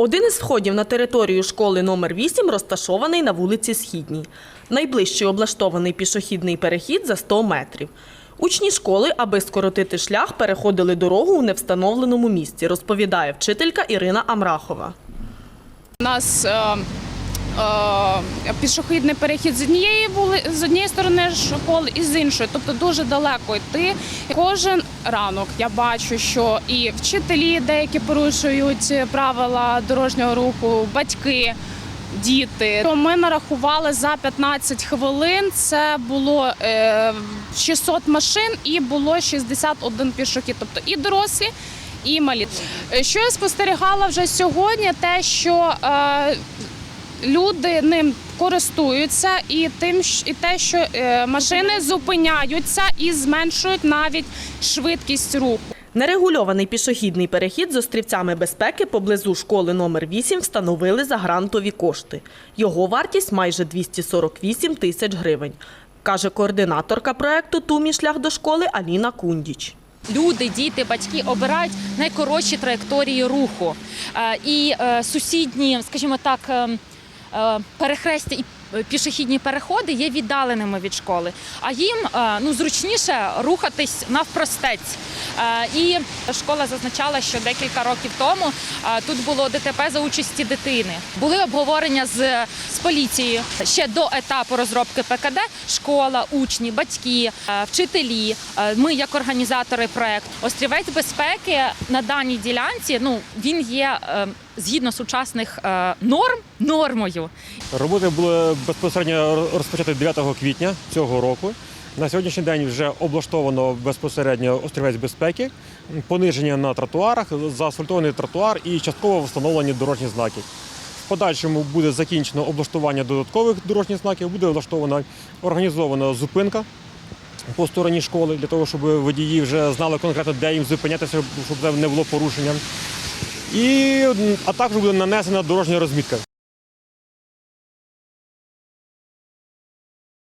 Один із входів на територію школи номер 8 розташований на вулиці Східній. Найближчий облаштований пішохідний перехід за 100 метрів. Учні школи, аби скоротити шлях, переходили дорогу у невстановленому місці, розповідає вчителька Ірина Амрахова. У нас е, пішохідний перехід з однієї вули, з однієї сторони школи і з іншої, тобто дуже далеко йти. Кожен ранок я бачу, що і вчителі деякі порушують правила дорожнього руху, батьки. Діти, То ми нарахували за 15 хвилин. Це було е, 600 машин і було 61 пішохід, тобто і дорослі, і малі. Е, Що я спостерігала вже сьогодні, те, що е, люди ним користуються, і тим, і те, що е, машини зупиняються і зменшують навіть швидкість руху. Нерегульований пішохідний перехід з острівцями безпеки поблизу школи номер 8 встановили за грантові кошти. Його вартість майже 248 тисяч гривень, каже координаторка проекту Тумі шлях до школи Аліна Кундіч. Люди, діти, батьки обирають найкоротші траєкторії руху. Е, І е, сусідні, скажімо так, е, е, перехрестя і пішохідні переходи є віддаленими від школи, а їм е, ну, зручніше рухатись навпростець. Е, І школа зазначала, що декілька років тому е, тут було ДТП за участі дитини. Були обговорення з поліцією ще до етапу розробки ПКД. Школа, учні, батьки, е, вчителі. е, Ми, як організатори проекту, острівець безпеки на даній ділянці. Ну він є е, згідно сучасних норм нормою. Роботи були безпосередньо розпочаті 9 квітня цього року. На сьогоднішній день вже облаштовано безпосередньо острівець безпеки, пониження на тротуарах, заасфальтований тротуар і частково встановлені дорожні знаки. Подальшому буде закінчено облаштування додаткових дорожніх знаків, буде влаштована організована зупинка по стороні школи для того, щоб водії вже знали конкретно, де їм зупинятися, щоб це не було порушення. І, а також буде нанесена дорожня розмітка.